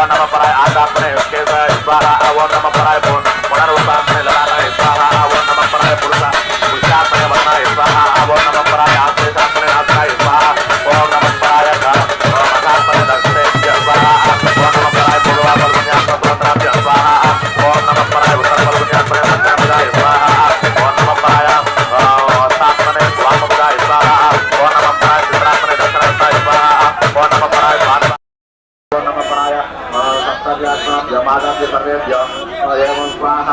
I want to Atta Pare Shivaya స్వాహ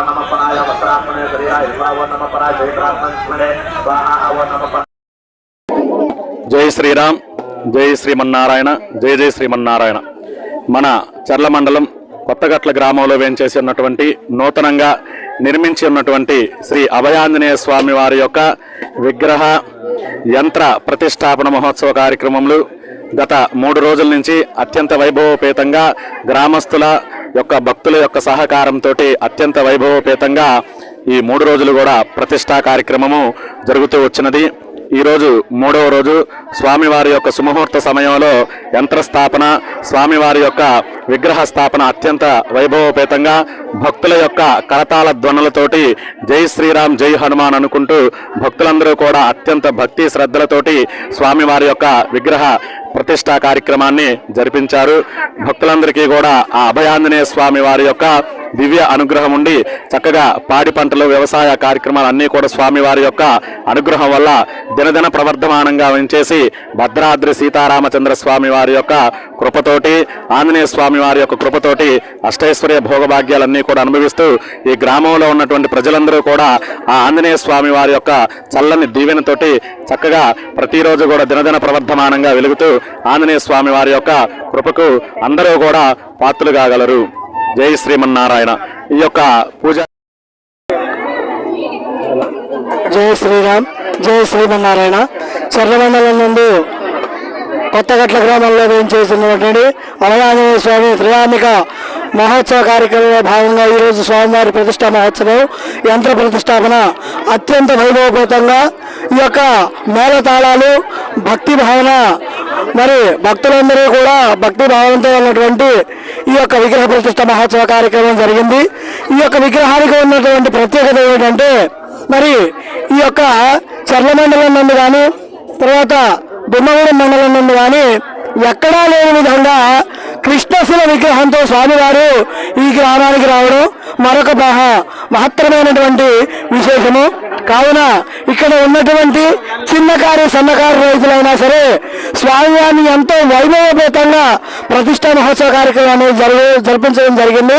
నమ పరాయ వస్త్రాత్మనే శరీరాయ నమ పరాయ చైత్రాత్మనే స్వాహ నమ జై శ్రీరామ్ జై శ్రీమన్నారాయణ జై జై శ్రీమన్నారాయణ. మన చర్ల మండలం కొత్తగట్ల గ్రామంలో వేంచేసి ఉన్నటువంటి నూతనంగా నిర్మించి ఉన్నటువంటి శ్రీ అభయాంజనేయ స్వామి వారి యొక్క విగ్రహ యంత్ర ప్రతిష్టాపన మహోత్సవ కార్యక్రమంలో గత మూడు రోజుల నుంచి అత్యంత వైభవోపేతంగా గ్రామస్తుల యొక్క భక్తుల యొక్క సహకారంతో అత్యంత వైభవోపేతంగా ఈ మూడు రోజులు కూడా ప్రతిష్టా కార్యక్రమము జరుగుతూ వచ్చినది. ఈ రోజు మూడవ రోజు స్వామివారి యొక్క సుముహూర్త సమయంలో యంత్రస్థాపన స్వామివారి యొక్క విగ్రహ స్థాపన అత్యంత వైభవోపేతంగా భక్తుల యొక్క కరతాళ ధ్వనులతోటి జై శ్రీరామ్ జై హనుమాన్ అనుకుంటూ భక్తులందరూ కూడా అత్యంత భక్తి శ్రద్ధలతోటి స్వామివారి యొక్క విగ్రహ ప్రతిష్టా కార్యక్రమాన్ని జరిపించారు. భక్తులందరికీ కూడా ఆ అభయాంజనేయ స్వామి వారి యొక్క దివ్య అనుగ్రహం ఉండి చక్కగా పాడి పంటలు వ్యవసాయ కార్యక్రమాలు అన్నీ కూడా స్వామి వారి యొక్క అనుగ్రహం వల్ల దినదిన ప్రవర్ధమానంగా ఉంచేసి భద్రాద్రి సీతారామచంద్ర స్వామి వారి యొక్క కృపతోటి ఆంజనేయ స్వామి వారి యొక్క కృపతోటి అష్టైశ్వర్య భోగభాగ్యాలన్నీ కూడా అనుభవిస్తూ ఈ గ్రామంలో ఉన్నటువంటి ప్రజలందరూ కూడా ఆ ఆంజనేయ స్వామి వారి యొక్క చల్లని దీవెనతోటి చక్కగా ప్రతిరోజు కూడా దినదిన ప్రవర్ధమానంగా వెలుగుతూ ఆంజనేయ స్వామి వారి యొక్క కృపకు అందరూ కూడా పాత్రలు కాగలరు. జై శ్రీమన్నారాయణ. ఈ యొక్క పూజ జై శ్రీరామ్ జై శ్రీమన్నారాయణ. చర్రమండలం నుండి కొత్తగట్ల గ్రామంలో వేయించేసినటువంటి అమరాంజనేయ స్వామి త్రియామిక మహోత్సవ కార్యక్రమంలో భాగంగా ఈరోజు స్వామివారి ప్రతిష్టా మహోత్సవం యంత్ర ప్రతిష్టాపన అత్యంత వైభవపూతంగా ఈ యొక్క మేళతాళాలు భక్తి భావన మరి భక్తులందరూ కూడా భక్తి భావనతో ఉన్నటువంటి ఈ యొక్క విగ్రహ ప్రతిష్ట మహోత్సవ కార్యక్రమం జరిగింది. ఈ యొక్క విగ్రహానికి ఉన్నటువంటి ప్రత్యేకత ఏమిటంటే మరి ఈ యొక్క చర్ల మండలం నుండి కానీ తర్వాత బొమ్మగూడెం మండలం నుండి కానీ ఎక్కడా లేని విధంగా కృష్ణశిల విగ్రహంతో స్వామివారు ఈ గ్రామానికి రావడం మరొక మహా మహత్తరమైనటువంటి విశేషము. కావున ఇక్కడ ఉన్నటువంటి చిన్నకారు సన్నకారు రైతులైనా సరే స్వామివారిని ఎంతో వైభవపేతంగా ప్రతిష్టా మహోత్సవ కార్యక్రమాన్ని జరుగు జరిపించడం జరిగింది.